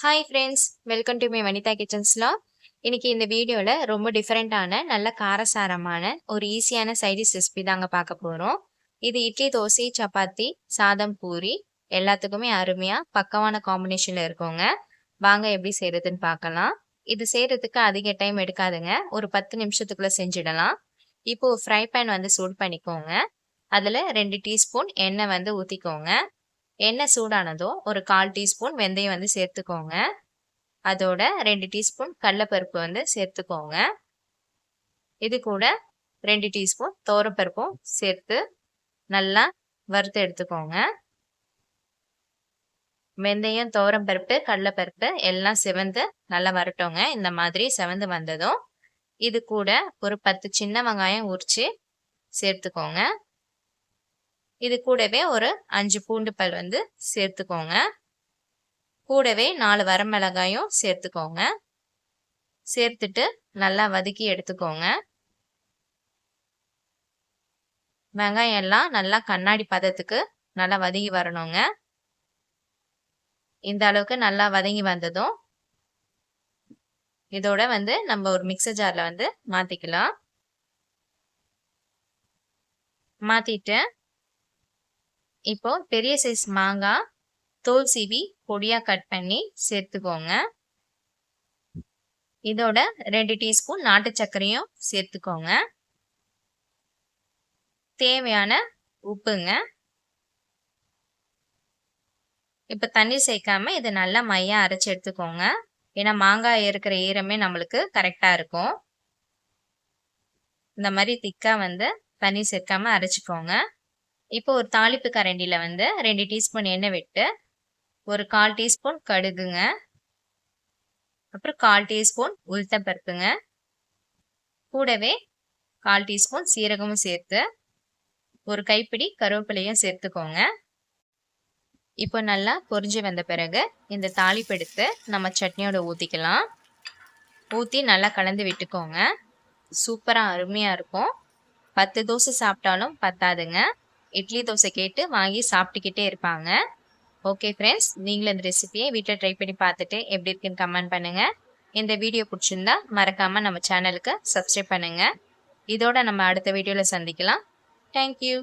Hi friends welcome to my Vanitha கிச்சன்ஸ்லாம் இன்னைக்கு இந்த வீடியோவில் ரொம்ப டிஃப்ரெண்ட்டான நல்ல காரசாரமான ஒரு ஈஸியான சைடிஷ் ரெசிபி தாங்க பார்க்க போகிறோம் இது இட்லி தோசை சப்பாத்தி சாதம் பூரி எல்லாத்துக்குமே அருமையாக பக்கமான காம்பினேஷனில் இருக்கோங்க. வாங்க எப்படி செய்கிறதுன்னு பார்க்கலாம். இது செய்கிறதுக்கு அதிக டைம் எடுக்காதுங்க. ஒரு பத்து நிமிஷத்துக்குள்ளே செஞ்சிடலாம். இப்போது ஃப்ரை பேன் வந்து சூட் பண்ணிக்கோங்க. அதில் ரெண்டு டீஸ்பூன் எண்ணெய் வந்து ஊற்றிக்கோங்க எண்ணெய் சூடானதும் ஒரு கால் டீஸ்பூன் வெந்தயம் வந்து சேர்த்துக்கோங்க. அதோட ரெண்டு டீஸ்பூன் கடலப்பருப்பு வந்து சேர்த்துக்கோங்க. இது கூட ரெண்டு டீஸ்பூன் தோரப்பருப்பும் சேர்த்து நல்லா வறுத்து எடுத்துக்கோங்க. வெந்தயம் தோரம்பருப்பு கடலைப்பருப்பு எல்லாம் செவந்து நல்லா வரட்டோங்க. இந்த மாதிரி செவந்து வந்ததும் இது கூட ஒரு பத்து சின்ன வெங்காயம் உரிச்சு சேர்த்துக்கோங்க. இது கூடவே ஒரு அஞ்சு பூண்டு பல் வந்து சேர்த்துக்கோங்க. கூடவே நாலு வரமிளகாயும் சேர்த்துக்கோங்க. சேர்த்துட்டு நல்லா வதக்கி எடுத்துக்கோங்க. வெங்காயம் எல்லாம் நல்லா கண்ணாடி பதத்துக்கு நல்லா வதங்கி வரணுங்க. இந்த அளவுக்கு நல்லா வதங்கி வந்ததும் இதோட வந்து நம்ம ஒரு மிக்சர் ஜாரில் வந்து மாற்றிக்கலாம் மாற்றிட்டு இப்போ பெரிய சைஸ் மாங்காய் தோல் சீவி பொடியாக கட் பண்ணி சேர்த்துக்கோங்க. இதோட ரெண்டு டீஸ்பூன் நாட்டு சர்க்கரையும் சேர்த்துக்கோங்க. தேவையான உப்புங்க. இப்போ தண்ணி சேர்க்காம இதை நல்லா மையாக அரைச்சி எடுத்துக்கோங்க. ஏன்னா மாங்காய் இருக்கிற ஈரமே நம்மளுக்கு கரெக்டாக இருக்கும். இந்த மாதிரி திக்காக வந்து தண்ணி சேர்க்காம அரைச்சிக்கோங்க. இப்போ ஒரு தாளிப்பு கரண்டியில் வந்து ரெண்டு டீஸ்பூன் எண்ணெய் விட்டு ஒரு கால் டீஸ்பூன் கடுகுங்க. அப்புறம் கால் டீஸ்பூன் உளுத்தப்பருப்புங்க கூடவே கால் டீஸ்பூன் சீரகமும் சேர்த்து ஒரு கைப்பிடி கருவேப்பிலையும் சேர்த்துக்கோங்க. இப்போ நல்லா பொரிஞ்சு வந்த பிறகு இந்த தாளிப்பு எடுத்து நம்ம சட்னியோட ஊற்றிக்கலாம் ஊற்றி நல்லா கலந்து விட்டுக்கோங்க. சூப்பராக அருமையாக இருக்கும். பத்து தோசை சாப்பிட்டாலும் பத்தாதுங்க. இட்லி தோசை கேட்டு வாங்கி சாப்பிட்டுக்கிட்டே இருப்பாங்க. ஓகே ஃப்ரெண்ட்ஸ் நீங்களும் இந்த ரெசிபியை வீட்டில் ட்ரை பண்ணி பார்த்துட்டு எப்படி இருக்குன்னு கமெண்ட் பண்ணுங்கள் இந்த வீடியோ பிடிச்சிருந்தா மறக்காமல் நம்ம சேனலுக்கு சப்ஸ்கிரைப் பண்ணுங்கள் இதோட நம்ம அடுத்த வீடியோவில் சந்திக்கலாம். தேங்க்யூ